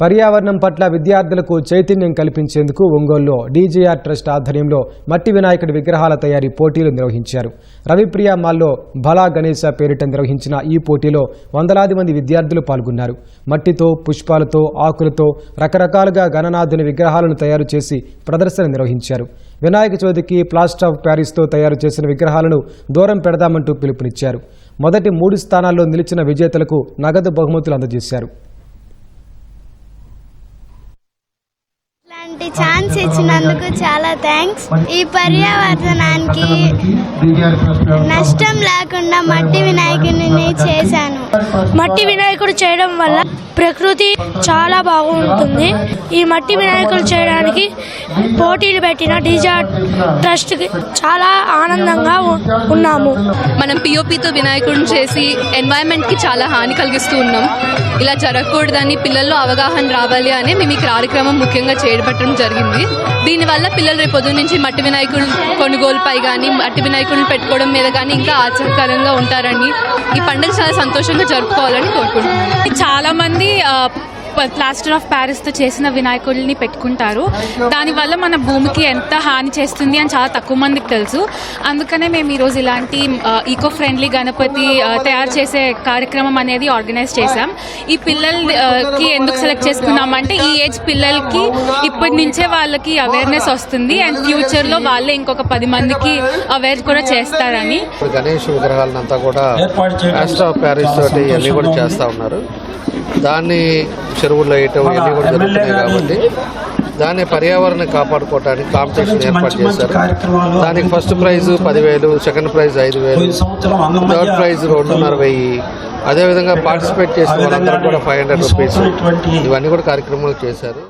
పర్యావరణం పట్ల విద్యార్థులకు చైతన్యం కల్పించేందుకు ఒంగోలులో డీజేఆర్ ట్రస్ట్ ఆధ్వర్యంలో మట్టి వినాయకుడి విగ్రహాల తయారీ పోటీలు నిర్వహించారు. రవిప్రియ మాల్లో భలా గణేశ పేరిట నిర్వహించిన ఈ పోటీలో వందలాది మంది విద్యార్థులు పాల్గొన్నారు. మట్టితో పుష్పాలతో ఆకులతో రకరకాలుగా గణనాథుని విగ్రహాలను తయారు చేసి ప్రదర్శన నిర్వహించారు. వినాయక చవితికి ప్లాస్టర్ ఆఫ్ ప్యారిస్తో తయారు చేసిన విగ్రహాలను దూరం పెడదామంటూ పిలుపునిచ్చారు. మొదటి మూడు స్థానాల్లో నిలిచిన విజేతలకు నగదు బహుమతులు అందజేశారు. ఇలాంటి ఛాన్స్ ఇచ్చినందుకు చాలా థ్యాంక్స్ ఈ పర్యావరణానికి నష్టం లేకుండా మట్టి వినాయకుడిని చేశాను. మట్టి వినాయకుడు చేయడం వల్ల ప్రకృతి చాలా బాగుంటుంది. ఈ మట్టి వినాయకుడు చేయడానికి పోటీలు పెట్టిన డీజా ట్రస్ట్కి చాలా ఆనందంగా ఉన్నాము. మనం పిఓపితో వినాయకుడిని చేసి ఎన్వైరన్మెంట్కి చాలా హాని కలిగిస్తూ ఉన్నాం. ఇలా జరగకూడదని పిల్లల్లో అవగాహన రావాలి అని మేము ఈ కార్యక్రమం ముఖ్యంగా చేపట్టడం జరిగింది. దీనివల్ల పిల్లలు రేపు పొద్దున్న నుంచి మట్టి వినాయకుడు కొనుగోలుపై కానీ మట్టి వినాయకుడిని పెట్టుకోవడం మీద కానీ ఇంకా ఆసక్తికరంగా ఉంటారని ఈ పండుగ చాలా సంతోషంగా జరుపుకోవాలని కోరుకుంటున్నాను చాలా మంది ఆ, ప- ప్లాస్టర్ ఆఫ్ ప్యారిస్తో చేసిన వినాయకుడిని పెట్టుకుంటారు. దానివల్ల మన భూమికి ఎంత హాని చేస్తుంది అని చాలా తక్కువ మందికి తెలుసు. అందుకనే మేము ఈరోజు ఇలాంటి ఈకో ఫ్రెండ్లీ గణపతి తయారు చేసే కార్యక్రమం అనేది ఆర్గనైజ్ చేశాం. ఈ పిల్లలకి ఎందుకు సెలెక్ట్ చేసుకున్నామంటే ఈ ఏజ్ పిల్లలకి ఇప్పటి నుంచే వాళ్ళకి అవేర్నెస్ వస్తుంది అండ్ ఫ్యూచర్లో వాళ్ళే ఇంకొక పది మందికి అవేర్ కూడా చేస్తారని. గణేష్ విగ్రహాలనంతా కూడా ప్యారిస్ తోటి ఇవన్నీ కూడా చేస్తూ ఉన్నారు. దాన్ని చెరువుల్లో వేయటం ఇవన్నీ కూడా జరుగుతున్నాయి కాబట్టి దాన్ని పర్యావరణం కాపాడుకోవడానికి కాంపిటీషన్ ఏర్పాటు చేశారు. దానికి ఫస్ట్ ప్రైజ్ పదివేలు సెకండ్ ప్రైజ్ ఐదు వేలు థర్డ్ ప్రైజ్ రెండున్నర వెయ్యి. అదేవిధంగా పార్టిసిపేట్ చేసిన వాళ్ళందరూ కూడా ఫైవ్ హండ్రెడ్ రూపీస్ ఇవన్నీ కూడా కార్యక్రమాలు చేశారు.